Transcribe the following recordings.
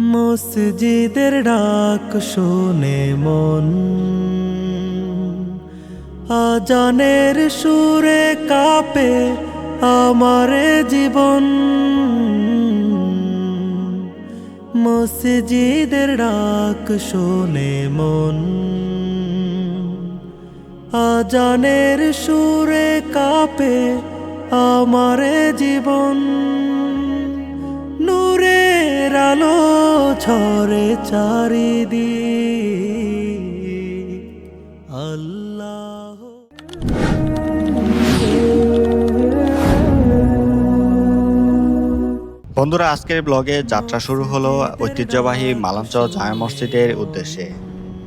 মসজিদের ডাক শোনে মন। আজানের সুরে কাপে আমার জীবন। মসজিদের ডাক শোনে মন। আজানের সুরে কাপে আমার জীবন। আলো ছড়ে চারিদি আল্লাহ। বন্ধুরা, আজকের ব্লগে যাত্রা শুরু হলো ঐতিহ্যবাহী মালাঞ্চ জামে মসজিদের উদ্দেশ্যে।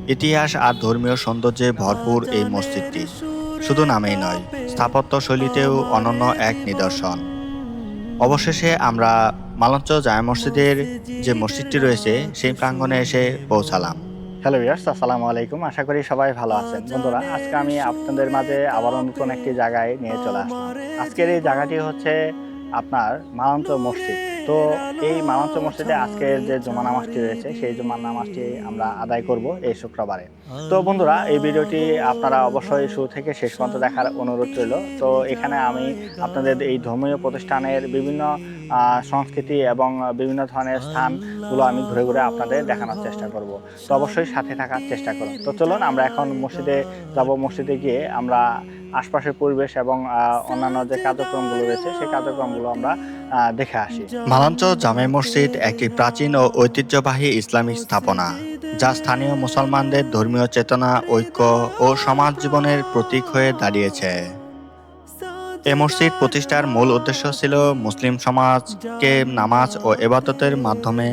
ইতিহাস আর ধর্মীয় সৌন্দর্যে ভরপুর এই মসজিদটি শুধু নামেই নয় স্থাপত্য শৈলীতেও অনন্য এক নিদর্শন। অবশেষে আমরা মালাঞ্চ জামে মসজিদের যে মসজিদটি রয়েছে, সেই প্রাঙ্গণে এসে পৌঁছালাম। হ্যালো ভিউয়ার্স আসসালামু আলাইকুম। আশা করি সবাই ভালো আছেন। বন্ধুরা, আজকে আমি আপনাদের মাঝে আবারও নতুন একটি জায়গায় নিয়ে চলে আসলাম। আজকের এই জায়গাটি হচ্ছে আপনার মালঞ্চ মসজিদ। তো এই মালঞ্চ মসজিদে আজকের যে জমা নামাজটি রয়েছে, সেই জমা নামাজটি আমরা আদায় করব এই শুক্রবারে। তো বন্ধুরা, এই ভিডিওটি আপনারা অবশ্যই শুরু থেকে শেষ পর্যন্ত দেখার অনুরোধ রইল। তো এখানে আমি আপনাদের এই ধর্মীয় প্রতিষ্ঠানের বিভিন্ন সংস্কৃতি এবং বিভিন্ন ধরনের স্থানগুলো আমি ঘুরে ঘুরে আপনাদের দেখানোর চেষ্টা করব। তো অবশ্যই সাথে থাকার চেষ্টা করুন। তো চলুন, আমরা এখন মসজিদে যাব। মসজিদে গিয়ে আমরা আশপাশের পরিবেশ এবং অন্যান্য যে কার্যক্রমগুলো রয়েছে, সেই কার্যক্রমগুলো আমরা দেখে আসি। মালাঞ্চ জামে মসজিদ একটি প্রাচীন ও ঐতিহ্যবাহী ইসলামিক স্থাপনা। যা স্থানীয় মুসলমানদের ধর্মীয় চেতনা ঐক্য ও সমাজ জীবনের প্রতীক হয়ে দাঁড়িয়েছে। এ মসজিদ প্রতিষ্ঠার মূল উদ্দেশ্য ছিল মুসলিম সমাজকে নামাজ ও এবাদতের মাধ্যমে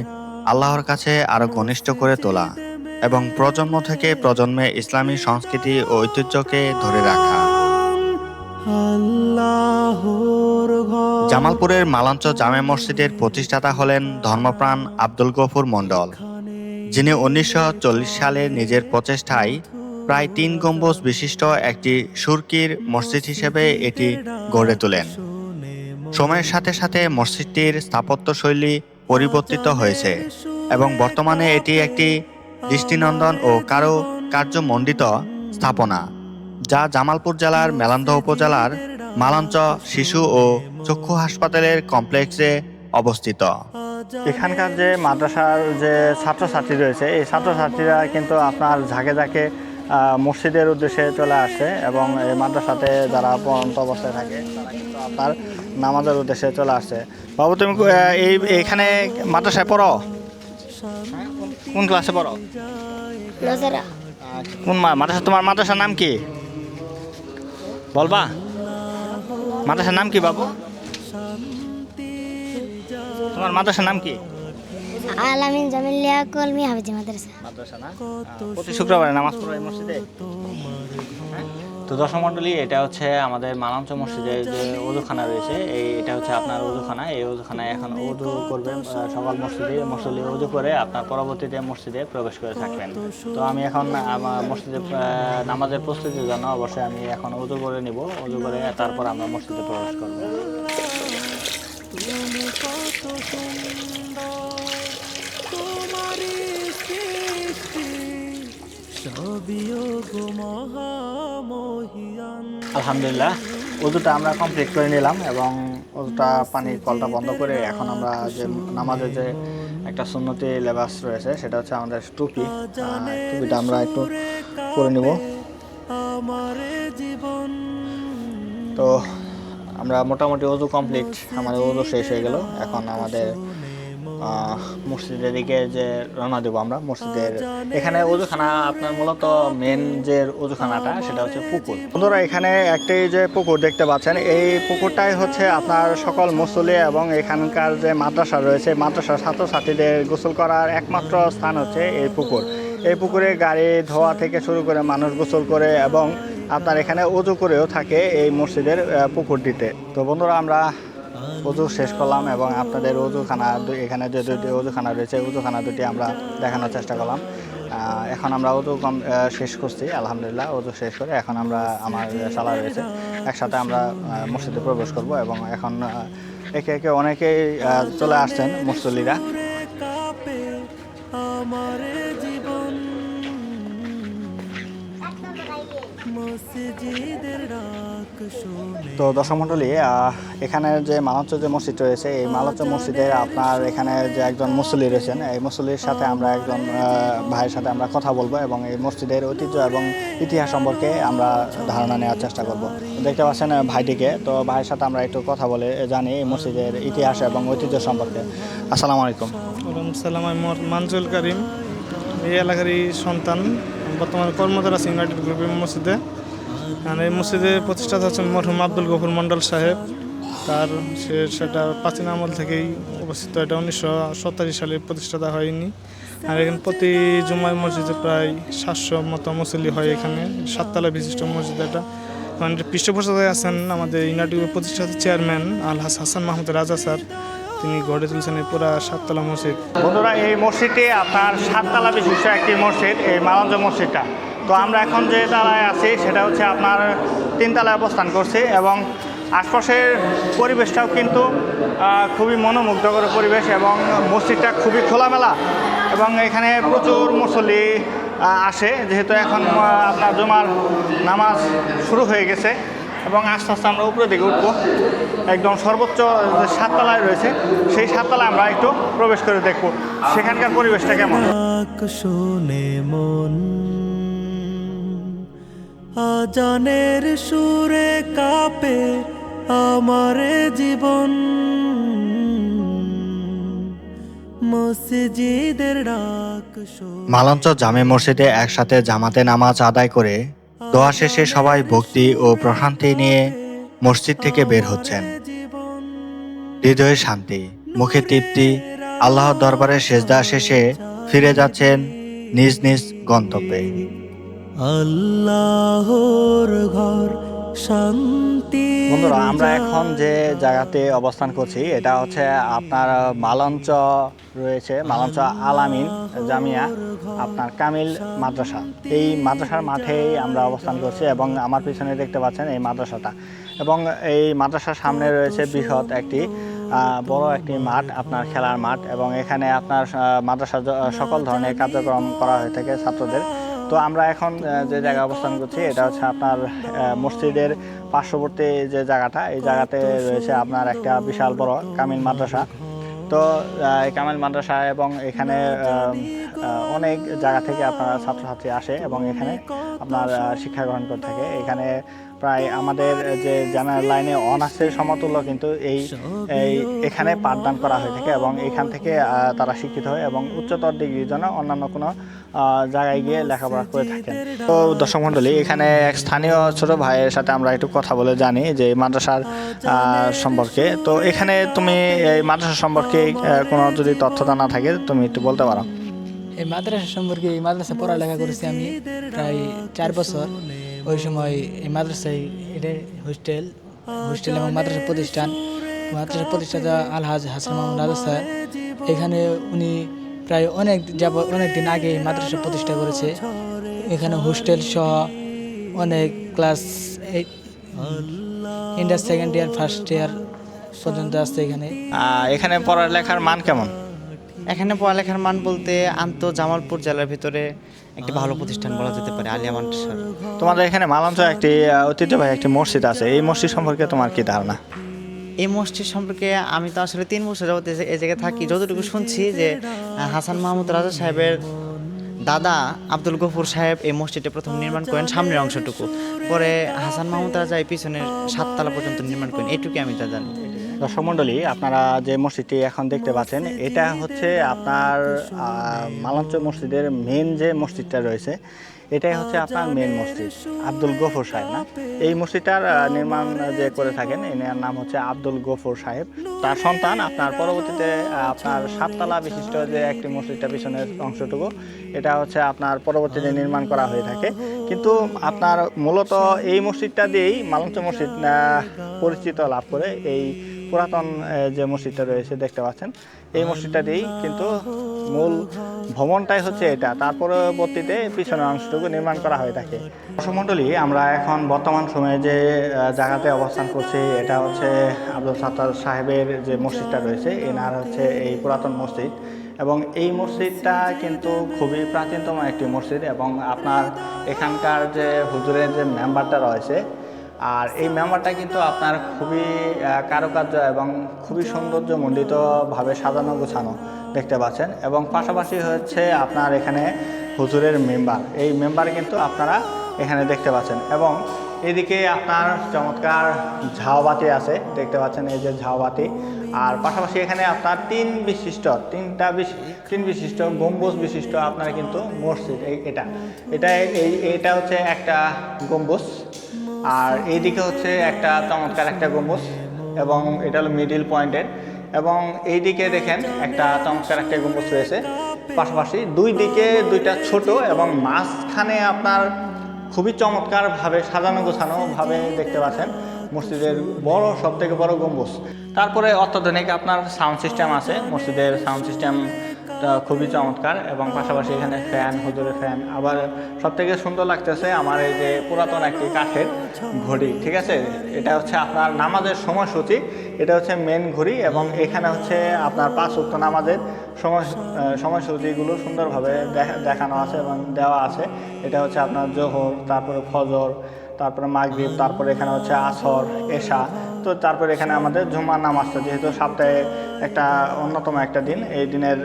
আল্লাহর কাছে আরও ঘনিষ্ঠ করে তোলা এবং প্রজন্ম থেকে প্রজন্মে ইসলামী সংস্কৃতি ও ঐতিহ্যকে ধরে রাখা। জামালপুরের মালাঞ্চ জামে মসজিদের প্রতিষ্ঠাতা হলেন ধর্মপ্রাণ আব্দুল গফুর মণ্ডল। যিনি উনিশশো চল্লিশ সালে নিজের প্রচেষ্টায় প্রায় তিন গম্বুজ বিশিষ্ট একটি সুরকির মসজিদ হিসেবে এটি গড়ে তোলেন। সময়ের সাথে সাথে মসজিদটির স্থাপত্যশৈলী পরিবর্তিত হয়েছে এবং বর্তমানে এটি একটি দৃষ্টিনন্দন ও কারও কার্যমণ্ডিত স্থাপনা, যা জামালপুর জেলার মেলান্দ উপজেলার মালাঞ্চ শিশু ও চক্ষু হাসপাতালের কমপ্লেক্সে অবস্থিত। এখানকার যে মাদ্রাসার যে ছাত্রছাত্রী রয়েছে এই ছাত্রছাত্রীরা কিন্তু আপনার ঝাঁকে ঝাঁকে মসজিদের উদ্দেশ্যে চলে আসছে এবং এই মাদ্রাসাতে যারা পড়ন্ত অবস্থায় থাকে তারা কিন্তু আপনার নামাজের উদ্দেশ্যে চলে আসছে বাবু তুমি এই এখানে মাদ্রাসায় পড়ো? কোন ক্লাসে পড়ো? কোন মাদ্রাসা? তোমার মাদ্রাসার নাম কি? বলবা। মাদ্রাসার নাম কি বাবু? তোমার মাদ্রাসার নাম কি? আলামিন জামিলিয়া কলমি হাফিজি মাদ্রাসা। মাদ্রাসা না? প্রতি শুক্রবারে নামাজ পড়ো এই মসজিদে? হ্যাঁ? তো দর্শক মণ্ডলী এটা হচ্ছে আমাদের মালাঞ্চ মসজিদের যে ওজুখানা রয়েছে এই এটা হচ্ছে আপনার ওজুখানা। এই ওজুখানায় এখন ওজু করবেন সকাল মসজিদে মসজিদে ওজু করে আপনার পরবর্তীতে মসজিদে প্রবেশ করে থাকবেন। তো আমি এখন আমার মসজিদে আহ, নামাজের প্রস্তুতির জন্য অবশ্যই আমি এখন ওজু করে নিব ওজু করে তারপর আমরা মসজিদে প্রবেশ করব। তুমি কত সুন্দর। তোমারই সৃষ্টি সবই গো মহামহিয়ান। আলহামদুলিল্লাহ ওজুটা আমরা কমপ্লিট করে নিলাম এবং ওজুটা পানির কলটা বন্ধ করে এখন আমরা যে নামাজের যে একটা সুন্নতি লেবাস রয়েছে সেটা হচ্ছে আমাদের টুপি। টুপিটা আমরা একটু করে নিব। তো আমরা মোটামুটি ওজু কমপ্লিট আমাদের ওজু শেষ হয়ে গেল। এখন আমাদের মসজিদের দিকে যে রওনা দেবো আমরা, মসজিদের এখানে ওজুখানা আপনার মূলত মেন যে ওজুখানাটা সেটা হচ্ছে পুকুর। বন্ধুরা, এখানে একটি যে পুকুর দেখতে পাচ্ছেন, এই পুকুরটাই হচ্ছে আপনার সকল মুসলি এবং এখানকার যে মাদ্রাসা রয়েছে, মাদ্রাসার ছাত্রছাত্রীদের গোসল করার একমাত্র স্থান হচ্ছে এই পুকুর। এই পুকুরে গাড়ি, ধোয়া থেকে শুরু করে মানুষ গোসল করে এবং আপনার এখানে উজু করেও থাকে এই মসজিদের পুকুরটিতে। তো বন্ধুরা, আমরা উজু শেষ করলাম এবং আপনাদের উজুখানা দু- এখানে যে দুটি উজুখানা রয়েছে উজুখানা দুটি আমরা দেখানোর চেষ্টা করলাম। এখন আমরা উজু কম শেষ করছি, আলহামদুলিল্লাহ উজু শেষ করে এখন আমরা আমার সালা রয়েছে। একসাথে আমরা মসজিদে প্রবেশ করব এবং এখন একে একে অনেকেই চলে আসছেন মুসল্লিরা তো দর্শক মণ্ডলী আহ, এখানে যে মালঞ্চ যে মসজিদ রয়েছে এই মালঞ্চ মসজিদে আপনার এখানে যে একজন মুসল্লি রয়েছেন এই মুসল্লির সাথে আমরা একজন ভাইয়ের সাথে আমরা কথা বলব এবং এই মসজিদের ঐতিহ্য এবং ইতিহাস সম্পর্কে আমরা ধারণা নেওয়ার চেষ্টা করব। দেখতে পাচ্ছেন ভাইটিকে। তো ভাইয়ের সাথে আমরা একটু কথা বলে জানি এই মসজিদের ইতিহাস এবং ঐতিহ্য সম্পর্কে। আসসালামু আলাইকুম। সালাম আমি মানজুল করিম। এই এলাকারই সন্তান। বর্তমানে কর্মধারা সিং ইউনাইটেড গ্রুপের মসজিদে। আর এই মসজিদে প্রতিষ্ঠাতা হচ্ছেন মরহুম আব্দুল গফুর মন্ডল সাহেব। তার সে সেটা প্রাচীন আমল থেকেই অবস্থিত। এটা উনিশশো সত্তর সালে প্রতিষ্ঠাতা হয়নি। আর এখানে প্রতি জুমায় মসজিদে প্রায় সাতশো মতো মুসল্লি হয় এখানে। সাততলা বিশিষ্ট মসজিদ এটা। মানে পৃষ্ঠপোষকতায় আছেন আমাদের ইউনাইটেড প্রতিষ্ঠাতা চেয়ারম্যান আল হাস হাসান মাহমুদ রাজা স্যার, তিনি গড়ে তুলছেন এই পুরা সাততলা মসজিদ। বন্ধুরা, এই মসজিদে আপনার সাততলা বিশিষ্ট একটি মসজিদ, এই মালঞ্চ মসজিদটা। তো আমরা এখন যে তালায় আছি, সেটা হচ্ছে আপনার তিনতলায় অবস্থান করছি এবং আশপাশের পরিবেশটাও কিন্তু খুবই মনোমুগ্ধকর পরিবেশ এবং মসজিদটা খুবই খোলামেলা এবং এখানে প্রচুর মুসল্লি আসে। যেহেতু এখন আপনার জুমার নামাজ শুরু হয়ে গেছে এবং আস্তে আস্তে আমরা উপরের দিকে উঠবো। একদম সর্বোচ্চ যে সাততলায় রয়েছে, সেই সাততলায় আমরা একটু প্রবেশ করে দেখব। সেখানকার পরিবেশটা কেমন? মন। আজানের সুরে কাপে আমারে জীবন। মসজিদের ডাক মালঞ্চ জামে মসজিদে একসাথে জামাতে নামাজ আদায় করে দোয়া শেষে সবাই ভক্তি ও প্রশান্তি নিয়ে মসজিদ থেকে বের হচ্ছেন। হৃদয়ে শান্তি মুখে তৃপ্তি আল্লাহর দরবারে সেজদা শেষে ফিরে যাচ্ছেন নিজ নিজ গন্তব্যে। আল্লাহর ঘর শান্তি বন্ধুরা আমরা এখন যে জায়গাতে অবস্থান করছি এটা হচ্ছে আপনার মালঞ্চ রয়েছে মালঞ্চ আলামিন জামিয়া আপনার কামিল মাদ্রাসা। এই মাদ্রাসার মাঠেই আমরা অবস্থান করছি এবং আমার পিছনে দেখতে পাচ্ছেন এই মাদ্রাসাটা। এবং এই মাদ্রাসার সামনে রয়েছে বৃহৎ একটি বড় একটি মাঠ আপনার খেলার মাঠ। এবং এখানে আপনার আহ, মাদ্রাসার সকল ধরনের কার্যক্রম করা হয়ে থাকে ছাত্রদের। তো আমরা এখন যে জায়গায় অবস্থান করছি, এটা হচ্ছে আপনার মসজিদের পার্শ্ববর্তী যে জায়গাটা, এই জায়গাতে রয়েছে আপনার একটা বিশাল বড় কামিল মাদ্রাসা। তো এই কামিল মাদ্রাসা এবং এখানে অনেক জায়গা থেকে আপনার ছাত্রছাত্রী আসে এবং এখানে আপনার শিক্ষা গ্রহণ করে থাকে। এখানে প্রায় আমাদের যে জেনারেল লাইনে অনার্সের সমতুল্য কিন্তু এই এই এখানে পাঠদান করা হয়ে থাকে এবং এখান থেকে তারা শিক্ষিত হয় এবং উচ্চতর ডিগ্রির জন্য অন্যান্য কোনো জায়গায় গিয়ে লেখাপড়া করে থাকেন। তো দর্শক মণ্ডলী, এখানে এক স্থানীয় ছোট ভাইয়ের সাথে আমরা একটু কথা বলে জানি যে মাদ্রাসার সম্পর্কে। তো এখানে তুমি এই মাদ্রাসা সম্পর্কে কোনো যদি তথ্য জানা থাকে, তুমি একটু বলতে পারো। এই মাদ্রাসা সম্পর্কে এই মাদ্রাসা পড়ালেখা করেছি আমি প্রায় চার বছর। ওই সময় এই মাদ্রাসায় এটা হোস্টেল হোস্টেল এবং মাদ্রাসা প্রতিষ্ঠান। মাদ্রাসা প্রতিষ্ঠাতা আলহাজ হাসান মাহমুদ রাজা স্যার এখানে উনি প্রায় অনেক যাব অনেক দিন আগে মাদ্রাসা প্রতিষ্ঠা করেছে। এখানে হোস্টেল সহ অনেক class eight inter second year first year পর্যন্ত আসছে এখানে। এখানে পড়ালেখার মান কেমন? এখানে পড়ালেখার মান বলতে আন্ত জামালপুর জেলার ভিতরে একটি ভালো প্রতিষ্ঠান বলা যেতে পারে আলিয়া মাদ্রাসা তোমাদের এখানে মালাঞ্চ একটি ঐতিহ্যবাহী একটি মসজিদ আছে। এই মসজিদ সম্পর্কে তোমার কি ধারণা? এই মসজিদ সম্পর্কে আমি তো আসলে তিন বছর যাবত এই- জায়গায় থাকি। যতটুকু শুনছি যে হাসান মাহমুদ রাজা সাহেবের দাদা আব্দুল গফুর সাহেব এই মসজিদটা প্রথম নির্মাণ করেন সামনের অংশটুকু। পরে হাসান মাহমুদ রাজা এই পিছনের সাততলা পর্যন্ত নির্মাণ করেন। এটুকু আমি যা জানি। দর্শক মণ্ডলী আপনারা যে মসজিদটি এখন দেখতে পাচ্ছেন এটা হচ্ছে আপনার মালাঞ্চ মসজিদের মেন যে মসজিদটা রয়েছে এটাই হচ্ছে আপনার মেন মসজিদ আব্দুল গফর সাহেব না? এই মসজিদটার নির্মাণ যে করে থাকেন এনার নাম হচ্ছে আব্দুল গফর সাহেব। তার সন্তান আপনার পরবর্তীতে আপনার সাততলা বিশিষ্ট যে একটি মসজিদটা পিছনের অংশটুকু এটা হচ্ছে আপনার পরবর্তীতে নির্মাণ করা হয়ে থাকে। কিন্তু আপনার মূলত এই মসজিদটা দিয়েই মালঞ্চ মসজিদ পরিচিত লাভ করে এই পুরাতন যে মসজিদটা রয়েছে, দেখতে পাচ্ছেন। এই মসজিদটা দিয়েই কিন্তু মূল ভবনটাই হচ্ছে এটা। তার পরবর্তীতে পিছনের অংশটুকু নির্মাণ করা হয়ে থাকে। মণ্ডলী আমরা এখন বর্তমান সময়ে যে জায়গাতে অবস্থান করছি, এটা হচ্ছে আব্দুল সাত্তার সাহেবের যে মসজিদটা রয়েছে, এনার হচ্ছে এই পুরাতন মসজিদ। এবং এই মসজিদটা কিন্তু খুবই প্রাচীনতম একটি মসজিদ এবং আপনার এখানকার যে হুজুরের যে মেম্বারটা রয়েছে আর এই মেম্বারটা কিন্তু আপনার খুবই কারুকার্য এবং খুবই সৌন্দর্যমণ্ডিতভাবে সাজানো, গোছানো দেখতে পাচ্ছেন। এবং পাশাপাশি হচ্ছে আপনার এখানে হুজুরের মেম্বার। এই মেম্বার কিন্তু আপনারা এখানে দেখতে পাচ্ছেন। এবং এদিকে আপনার চমৎকার ঝাউবাতি আছে, দেখতে পাচ্ছেন এই যে ঝাউবাতি আর পাশাপাশি এখানে আপনার তিন বিশিষ্ট, তিনটা তিন বিশিষ্ট গম্বুজ বিশিষ্ট আপনার কিন্তু মসজিদ, এই এটা। এটা এই এটা হচ্ছে একটা গম্বুজ। আর এইদিকে হচ্ছে একটা চমৎকার একটা গম্বুজ এবং এটা হলো মিডিল পয়েন্টের এবং এই দিকে দেখেন একটা চমৎকার একটা গম্বুজ রয়েছে। পাশাপাশি দুই দিকে দুইটা ছোট এবং মাঝখানে আপনার খুবই চমৎকারভাবে সাজানো গোছানো ভাবে দেখতে পাচ্ছেন মসজিদের বড় সব থেকে বড় গম্বুজ। তারপরে অত্যাধুনিক আপনার সাউন্ড সিস্টেম আছে, মসজিদের সাউন্ড সিস্টেম খুবই চমৎকার এবং পাশাপাশি এখানে ফ্যান, হুজুরের ফ্যান। আবার সব থেকে সুন্দর লাগতেছে আমার এই যে পুরাতন একটি কাঠের ঘড়ি, ঠিক আছে? এটা হচ্ছে আপনার নামাজের সময়সূচি, এটা হচ্ছে মেন ঘড়ি এবং এখানে হচ্ছে আপনার পাঁচ উক্ত নামাজের সময় সময়সূচিগুলো সুন্দরভাবে দেখা- দেখানো আছে এবং দেওয়া আছে। এটা হচ্ছে আপনার জোহর, তারপরে ফজর, তারপরে মাগরিব, তারপরে এখানে হচ্ছে আসর, এশা তো তারপর এখানে আমাদের জুমার নামাজটা যেহেতু সপ্তাহে একটা অন্যতম একটা দিন, এই দিনের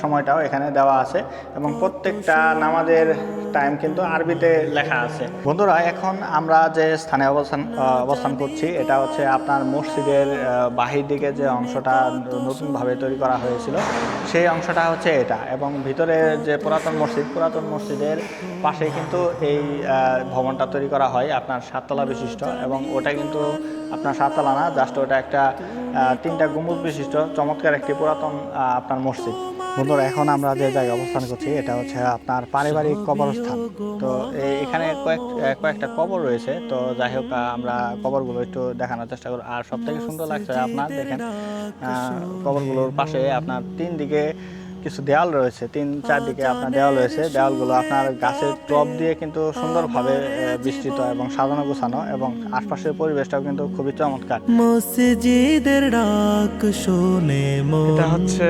সময়টাও এখানে দেওয়া আছে এবং প্রত্যেকটা নামাজের টাইম কিন্তু আরবিতে লেখা আছে। বন্ধুরা, এখন আমরা যে স্থানে অবস্থান অবস্থান করছি, এটা হচ্ছে আপনার মসজিদের বাহির দিকে যে অংশটা নতুনভাবে তৈরি করা হয়েছিল, সেই অংশটা হচ্ছে এটা এবং ভিতরে যে পুরাতন মসজিদ, পুরাতন মসজিদের পাশে কিন্তু এই ভবনটা তৈরি করা হয় আপনার সাততলা বিশিষ্ট এবং ওটা কিন্তু আপনার সাততলা না জাস্ট ওটা একটা তিনটা গম্বুজ বিশিষ্ট, চমৎকার একটি পুরাতন আপনার মসজিদ। বন্ধুরা, এখন আমরা যে জায়গায় অবস্থান করছি, এটা হচ্ছে আপনার পারিবারিক কবরস্থান। তো এখানে কয়েক কয়েকটা কবর রয়েছে, তো যাই হোক আমরা কবরগুলো একটু দেখানোর চেষ্টা করব। আর সব থেকে সুন্দর লাগছে আপনার, দেখেন কবরগুলোর পাশে আপনার তিন দিকে কিছু দেওয়াল রয়েছে তিন চারদিকে আপনার দেওয়াল রয়েছে। দেওয়ালগুলো আপনার গাছের টব দিয়ে কিন্তু সুন্দরভাবে বিস্তৃত এবং সাজানো গোছানো এবং আশপাশের পরিবেশটাও কিন্তু খুবই চমৎকার। মসজিদের ডাক শোনে এটা হচ্ছে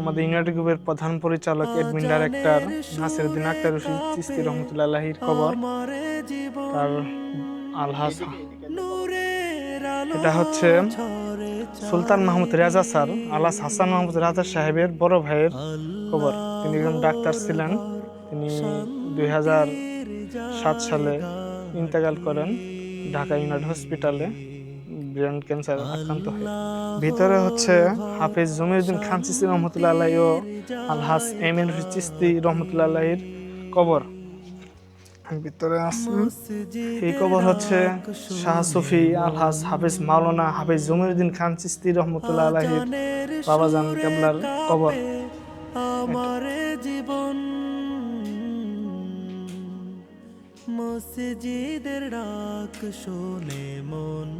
আমাদের ইউনাইটেড গ্রুপের প্রধান পরিচালক এডমিন ডাইরেক্টর নাসিরউদ্দিন আক্তার রশিদ চিস্তি রহমতুল্লাহির কবর জীবন। তার আলহাজ নূরের আলো এটা হচ্ছে সুলতান মাহমুদ রেজা স্যার, আলাস হাসান মাহমুদ রাজা সাহেবের বড় ভাইয়ের কবর। তিনি একজন ডাক্তার ছিলেন। তিনি দুই হাজার সাত সালে ইন্তেকাল করেন ঢাকা ইউনাইটেড হসপিটালে, ব্রেন ক্যান্সার আক্রান্ত হয়ে। ভিতরে হচ্ছে হাফিজ জমিরুদ্দিন খান চিস্তি রহমতুল্লাহ ও আলহাস এম এন চিস্তি রহমতুল্লাহ আলাহির কবর। ভিতরে আছে। এই কবর হচ্ছে শাহ সুফি আলহাস হাফিজ মাওলানা হাফিজ জমিরুদ্দিন খান চিস্তি রহমতুল্লাহ আলাহির বাবাজান কেবলার কবর আমারে জীবন। মসজিদের ডাক শোনে মন।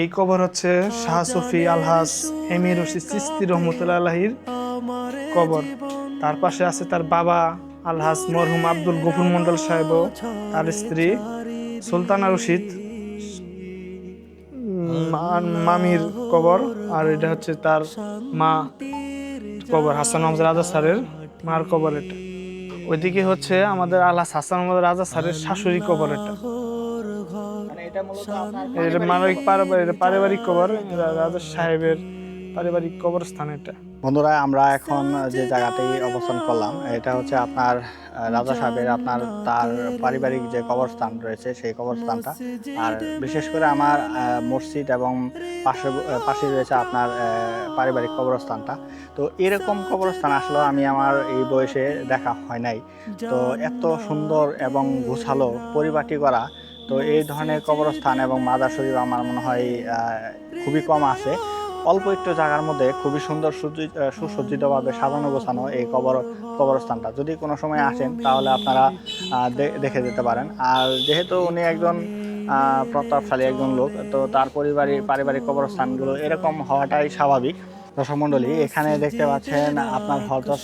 এই কবর হচ্ছে শাহ সুফি আলহাস এমির রশিদ চিস্তি রহমতুল্লাহ আলাহির কবর তার পাশে আছে তার বাবা আলহাস মরহুম আব্দুল গফুর মন্ডল সাহেব তার স্ত্রী সুলতানা রশিদ মামির কবর, আর এটা হচ্ছে তার মা কবর, হাসান মোহাম্মদ রাজা স্যারের মার কবর এটা। ওইদিকে হচ্ছে আমাদের আলহাস হাসান মোহাম্মদ রাজা স্যারের শাশুড়ি কবর এটা। এটা মানবিক পারিবারিক কবর রাজা সাহেবের পারিবারিক কবরস্থান এটা। বন্ধুরা আমরা এখন যে জায়গাতেই অবস্থান করলাম এটা হচ্ছে আপনার রাজা সাহেবের আপনার তার পারিবারিক যে কবরস্থান রয়েছে সেই কবরস্থানটা। আর বিশেষ করে আমার মসজিদ এবং পাশে পাশে রয়েছে আপনার পারিবারিক কবরস্থানটা। তো এরকম কবরস্থান আসলে আমি আমার এই বয়সে দেখা হয় নাই। তো এত সুন্দর এবং গোছালো পরিপাটি করা তো এই ধরনের কবরস্থান এবং মাদার শরীফ আমার মনে হয় খুবই কম আছে। অল্প একটু জায়গার মধ্যে খুবই সুন্দর সুজি- সুসজ্জিতভাবে সাজানো, গোছানো এই কবর কবরস্থানটা। যদি কোনো সময় আসেন, তাহলে আপনারা দেখে যেতে পারেন। আর যেহেতু উনি একজন প্রতাপশালী একজন লোক, তো তার পরিবারের পারিবারিক কবরস্থানগুলো এরকম হওয়াটাই স্বাভাবিক। দর্শক মণ্ডলী, এখানে দেখতে পাচ্ছেন আপনার হজরত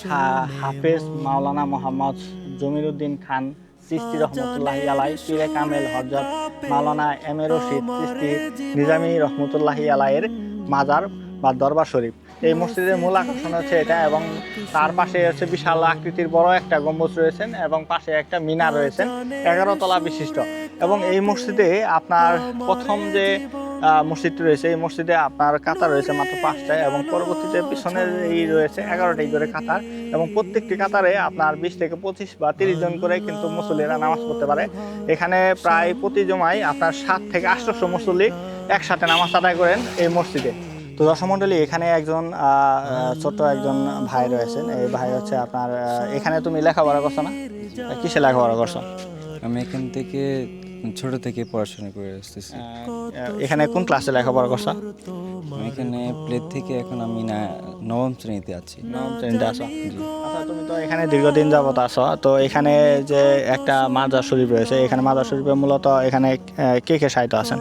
হাফেজ মাওলানা মোহাম্মদ জমিরুদ্দিন খান চিস্তি রহমতুল্লাহি আলাই পীরে কামেল হজরত মাওলানা এম এ রশিদ চিস্তি নিজামী রহমতুল্লাহি আলাইয়ের মাজার বা দরবার শরীফ। এই মসজিদের মূল আকর্ষণ হচ্ছে এটা এবং তার পাশে হচ্ছে বিশাল আকৃতির বড় একটা গম্বুজ রয়েছেন এবং পাশে একটা মিনার রয়েছেন, এগারো তলা বিশিষ্ট। এবং এই মসজিদে আপনার প্রথম যে মসজিদটি রয়েছে, এই মসজিদে আপনার কাতার রয়েছে মাত্র পাঁচটায় এবং পরবর্তীতে পিছনের এই রয়েছে এগারোটাই করে কাতার এবং প্রত্যেকটি কাতারে আপনার বিশ থেকে পঁচিশ বা তিরিশ জন করে কিন্তু মুসল্লিরা নামাজ পড়তে পারে। এখানে প্রায় প্রতি জমায় আপনার সাত থেকে আটশোশো মুসল্লি একসাথে নামাজ আদায় করেন এই মসজিদে। তো দর্শমণ্ডলী এখানে একজন ছোট্ট একজন ভাই রয়েছেন। এই ভাই হচ্ছে আপনার এখানে তুমি লেখাপড়া করছ না? কিসে লেখাপড়া করছ? আমি এখান থেকে ছোট থেকে পড়াশোনা করে আসতেছি। এখানে কোন ক্লাসে লেখাপড়া করছ? এখানে প্লে থেকে এখন আমি না নবম শ্রেণীতে আছি। নবম শ্রেণীতে আছো? আচ্ছা তুমি তো এখানে দীর্ঘদিন যাবত আছো। তো এখানে যে একটা মাজার শরীফ রয়েছে এখানে মাজার শরীফে মূলত এখানে কে কে সাহিত্য আছেন?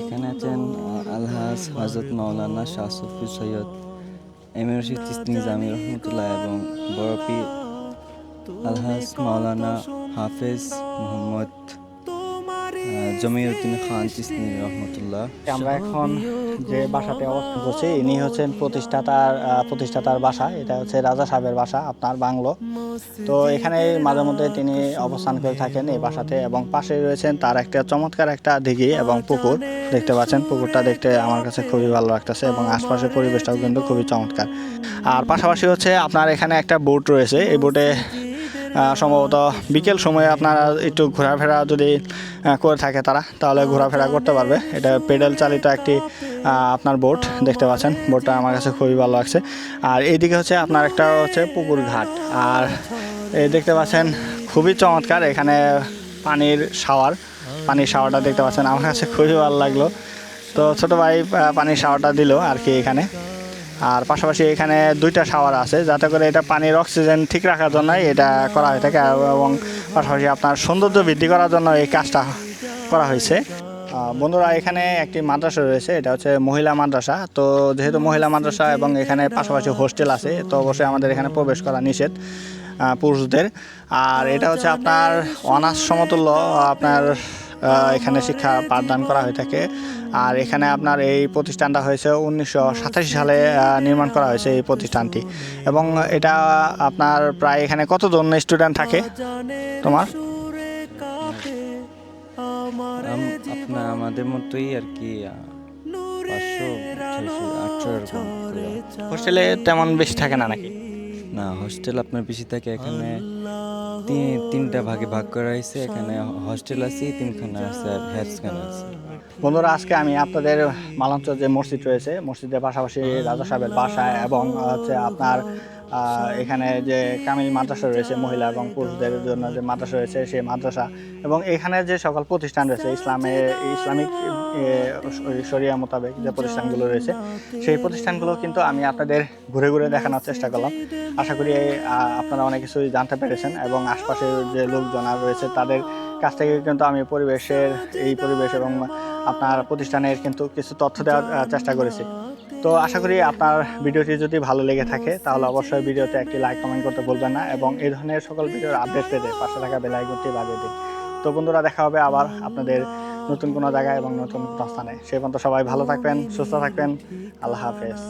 এখানে আছেন আলহাজ হজরত মাওলানা শাহ সুফি সৈয়দ এম এর রশিদ চিস্তি নিজামী রহমতুল্লাহ এবং বরফি আলহাজ মাওলানা হাফেজ মোহাম্মদ জমিউদ্দিন খান রহমতুল্লাহ। আমরা এখন যে বাসাতে অবস্থান করছি, ইনি হচ্ছেন প্রতিষ্ঠাতার প্রতিষ্ঠাতার বাসা। এটা হচ্ছে রাজা সাহেবের বাসা, আপনার বাংলো। তো এখানে মাঝে মধ্যে তিনি অবস্থান করে থাকেন এই বাসাতে এবং পাশে রয়েছেন তার একটা চমৎকার একটা দিঘি এবং পুকুর। দেখতে পাচ্ছেন, পুকুরটা দেখতে আমার কাছে খুবই ভালো লাগতেছে এবং আশপাশের পরিবেশটাও কিন্তু খুবই চমৎকার। আর পাশাপাশি হচ্ছে আপনার এখানে একটা বোট রয়েছে। এই বোটে সম্ভবত বিকেল সময়ে আপনারা একটু ঘোরাফেরা যদি করে থাকে তারা, তাহলে ঘোরাফেরা করতে পারবে। এটা পেডেল চালিত একটি আপনার বোট দেখতে পাচ্ছেন। বোটটা আমার কাছে খুবই ভালো লাগছে। আর এইদিকে হচ্ছে আপনার একটা হচ্ছে পুকুর ঘাট। আর এই দেখতে পাচ্ছেন, খুবই চমৎকার এখানে পানির শাওয়ার। পানির শাওয়ারটা দেখতে পাচ্ছেন, আমার কাছে খুবই ভালো লাগল। তো ছোটো ভাই পানির শাওয়ারটা দিল আর কি এখানে। আর পাশাপাশি এখানে দুইটা শাওয়ার আছে, যাতে করে এটা পানির অক্সিজেন ঠিক রাখার জন্য এটা করা হয়ে থাকে এবং পাশাপাশি আপনার সৌন্দর্য বৃদ্ধি করার জন্য এই কাজটা করা হয়েছে। বন্ধুরা, এখানে একটি মাদ্রাসা রয়েছে, এটা হচ্ছে মহিলা মাদ্রাসা। তো যেহেতু মহিলা মাদ্রাসা এবং এখানে পাশাপাশি হোস্টেল আছে, তো অবশ্যই আমাদের এখানে প্রবেশ করা নিষেধ পুরুষদের। আর এটা হচ্ছে আপনার অনার্স সমতুল্য, আপনার এখানে শিক্ষা পাঠদান করা হয়ে থাকে। আর এখানে আপনার এই প্রতিষ্ঠানটা হয়েছে উনিশশো সাতাশি সালে নির্মাণ করা হয়েছে এই প্রতিষ্ঠানটি। এবং এটা আপনার প্রায় এখানে কতজন স্টুডেন্ট থাকে? তোমার? আপনার আমাদের মতোই আর কি হোস্টেলে তেমন বেশি থাকে না নাকি? না হোস্টেল আপনার বেশি থাকে এখানে। তিনটা ভাগে ভাগ করা হয়েছে। এখানে হস্টেল আছে তিনখানা আছে আর হেয়ারসখানা আছে। বন্ধুরা, আজকে আমি আপনাদের মালাঞ্চল যে মসজিদ রয়েছে, মসজিদের পাশাপাশি রাজা সাহেবের বাসা এবং হচ্ছে আপনার এখানে যে কামিল মাদ্রাসা রয়েছে, মহিলা এবং পুরুষদের জন্য যে মাদ্রাসা রয়েছে সেই মাদ্রাসা এবং এখানে যে সকল প্রতিষ্ঠান রয়েছে, ইসলামে, ইসলামিক শরিয়া মোতাবেক যে প্রতিষ্ঠানগুলো রয়েছে, সেই প্রতিষ্ঠানগুলো কিন্তু আমি আপনাদের ঘুরে ঘুরে দেখানোর চেষ্টা করলাম। আশা করি আপনারা অনেক কিছুই জানতে পেরেছেন এবং আশপাশের যে লোকজন রয়েছে, তাদের কাছ থেকে কিন্তু আমি পরিবেশের, এই পরিবেশ এবং আপনার প্রতিষ্ঠানের কিন্তু কিছু তথ্য দেওয়ার চেষ্টা করেছি। তো আশা করি আপনার ভিডিওটি যদি ভালো লেগে থাকে, তাহলে অবশ্যই ভিডিওতে একটি লাইক কমেন্ট করতে ভুলবেন না এবং এই ধরনের সকল ভিডিওর আপডেট পেতে পাশে থাকা বেলাই করতে বাজিয়ে দিন। তো বন্ধুরা, দেখা হবে আবার আপনাদের নতুন কোনো জায়গায় এবং নতুন কোনো স্থানে। সে পর্যন্ত সবাই ভালো থাকবেন, সুস্থ থাকবেন। আল্লাহ হাফেজ।